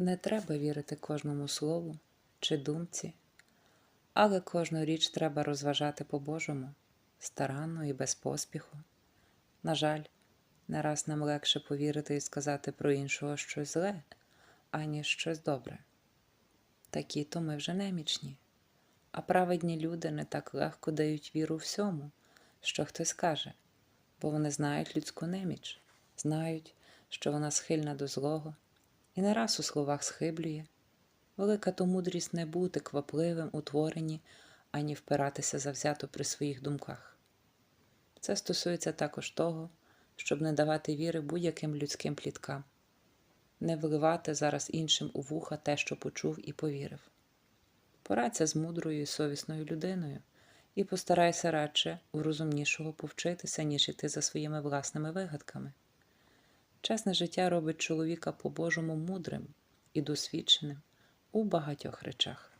Не треба вірити кожному слову чи думці, але кожну річ треба розважати по-божому, старанно і без поспіху. На жаль, не раз нам легше повірити і сказати про іншого щось зле, аніж щось добре. Такі то ми вже немічні, а праведні люди не так легко дають віру всьому, що хтось каже, бо вони знають людську неміч, знають, що вона схильна до злого, і не раз у словах схиблює. Велика то мудрість не бути квапливим у творенні, ані впиратися завзято при своїх думках. Це стосується також того, щоб не давати віри будь-яким людським пліткам, не вливати зараз іншим у вуха те, що почув і повірив. Порадься з мудрою і совісною людиною і постарайся радше у розумнішого повчитися, ніж іти за своїми власними вигадками. Чесне життя робить чоловіка по-божому мудрим і досвідченим у багатьох речах.